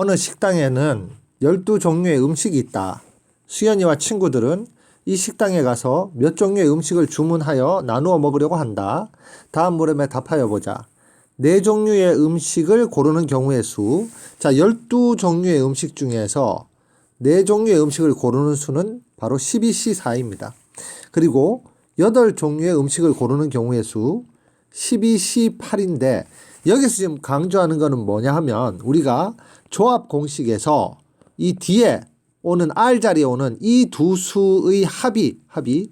어느 식당에는 12종류의 음식이 있다. 수연이와 친구들은 이 식당에 가서 몇 종류의 음식을 주문하여 나누어 먹으려고 한다. 다음 물음에 답하여 보자. 네 종류의 음식을 고르는 경우의 수. 자, 12종류의 음식 중에서 네 종류의 음식을 고르는 수는 바로 12C4입니다. 그리고 8종류의 음식을 고르는 경우의 수 12C8인데 여기서 지금 강조하는 거는 뭐냐 하면 우리가 조합 공식에서 이 뒤에 오는 R 자리에 오는 이 두 수의 합이 합이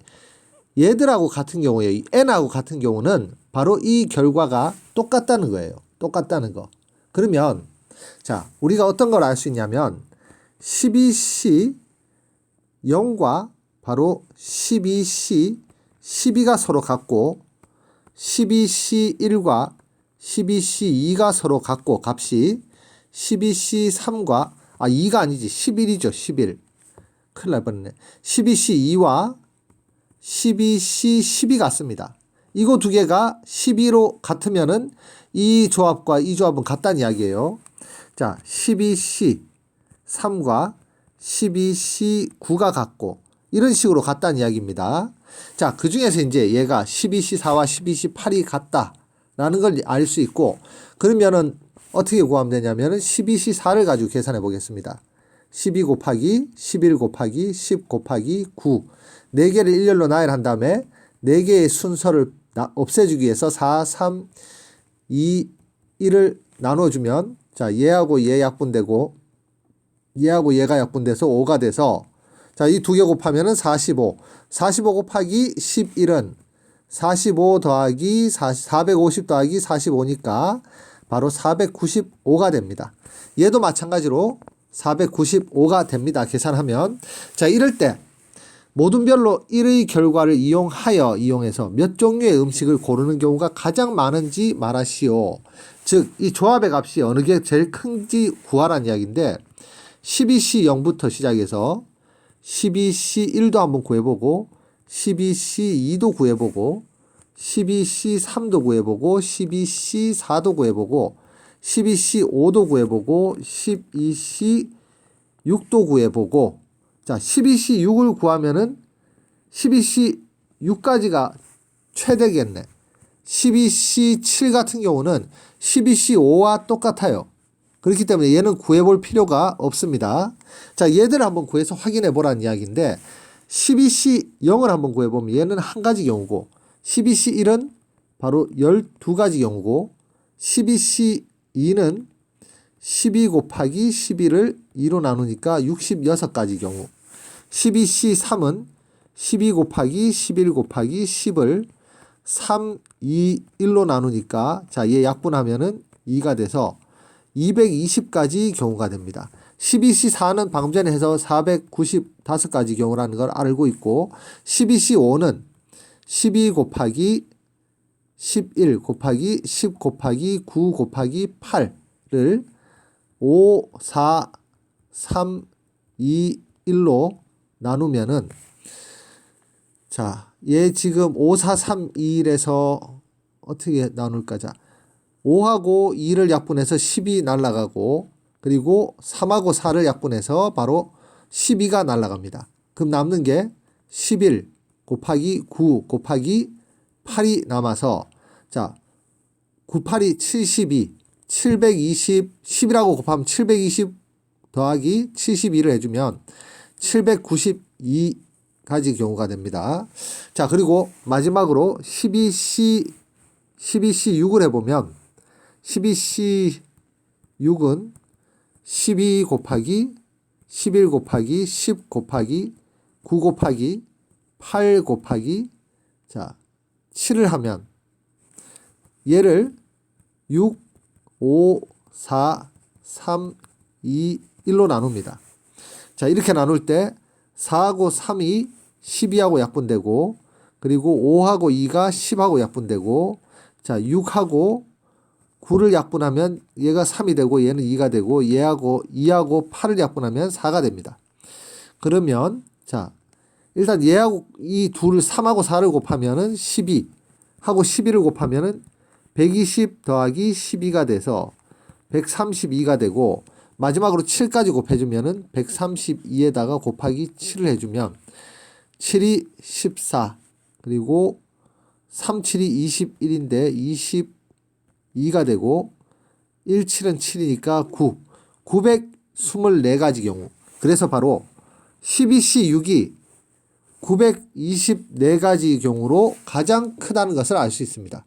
얘들하고 같은 경우에 이 n하고 같은 경우는 바로 이 결과가 똑같다는 거예요. 똑같다는 거. 그러면 자, 우리가 어떤 걸 알 수 있냐면 12C 0과 바로 12C 12가 서로 같고 12C1과 12C2가 서로 같고 값이 12C3과 아 2가 아니지. 11이죠 11 큰일 날 뻔했네. 12C2와 12C12 같습니다. 이거 두 개가 12로 같으면은 이 조합과 이 조합은 같다는 이야기예요. 자 12C 3과 12C9가 같고 이런 식으로 같다는 이야기입니다. 자, 그 중에서 이제 얘가 12C4와 12C8이 같다 라는 걸 알 수 있고 그러면은 어떻게 구하면 되냐면은 12C4를 가지고 계산해 보겠습니다. 12 곱하기 11 곱하기 10 곱하기 9 4개를 일렬로 나열한 다음에 4개의 순서를 나- 없애주기 위해서 4, 3, 2, 1을 나눠주면 자 얘하고 얘 약분되고 얘하고 얘가 약분돼서 5가 돼서 자, 이 두 개 곱하면 은 45. 45 곱하기 11은 45 더하기 40, 450 더하기 45니까 바로 495가 됩니다. 얘도 마찬가지로 495가 됩니다. 계산하면. 자, 이럴 때 모든 별로 1의 결과를 이용하여 이용해서 몇 종류의 음식을 고르는 경우가 가장 많은지 말하시오. 즉, 이 조합의 값이 어느 게 제일 큰지 구하라는 이야기인데 12C 0부터 시작해서 12C 1도 한번 구해보고 12C 2도 구해보고 12C 3도 구해보고 12C 4도 구해보고 12C 5도 구해보고 12C 6도 구해보고 자 12C 6을 구하면은 12C 6까지가 최대겠네. 12C 7 같은 경우는 12C 5와 똑같아요. 그렇기 때문에 얘는 구해볼 필요가 없습니다. 자, 얘들을 한번 구해서 확인해 보라는 이야기인데 12C 0을 한번 구해보면 얘는 한 가지 경우고 12C 1은 바로 12가지 경우고 12C 2는 12 곱하기 11을 2로 나누니까 66가지 경우 12C 3은 12 곱하기 11 곱하기 10을 3, 2, 1로 나누니까 자, 얘 약분하면은 2가 돼서 220가지 경우가 됩니다. 12C4는 방금 전에 해서 495가지 경우라는 걸 알고 있고 12C5는 12 곱하기 11 곱하기 10 곱하기 9 곱하기 8를 5, 4, 3, 2, 1로 나누면은 자, 얘 지금 5, 4, 3, 2, 1에서 어떻게 나눌까? 자, 5하고 2를 약분해서 10이 날라가고 그리고 3하고 4를 약분해서 바로 12가 날라갑니다. 그럼 남는 게 11 곱하기 9 곱하기 8이 남아서 자 9, 8이 72 720 10이라고 곱하면 720 더하기 72를 해주면 792 가지 경우가 됩니다. 자 그리고 마지막으로 12C 12C 6을 해보면 12C 6은 12 곱하기 11 곱하기 10 곱하기 9 곱하기 8 곱하기 자 7을 하면 얘를 6, 5, 4, 3, 2, 1로 나눕니다. 자 이렇게 나눌 때 4하고 3이 12하고 약분되고 그리고 5하고 2가 10하고 약분되고 자 6하고 9를 약분하면 얘가 3이 되고 얘는 2가 되고 얘하고 2하고 8을 약분하면 4가 됩니다. 그러면 자 일단 얘하고 이 둘을 3하고 4를 곱하면은 12 하고 12를 곱하면은 120 더하기 12가 돼서 132가 되고 마지막으로 7까지 곱해주면은 132에다가 곱하기 7을 해주면 7이 14 그리고 3, 7이 21인데 22가 되고 1, 7은 7이니까 9 924가지 경우. 그래서 바로 12C 6이 924가지 경우로 가장 크다는 것을 알 수 있습니다.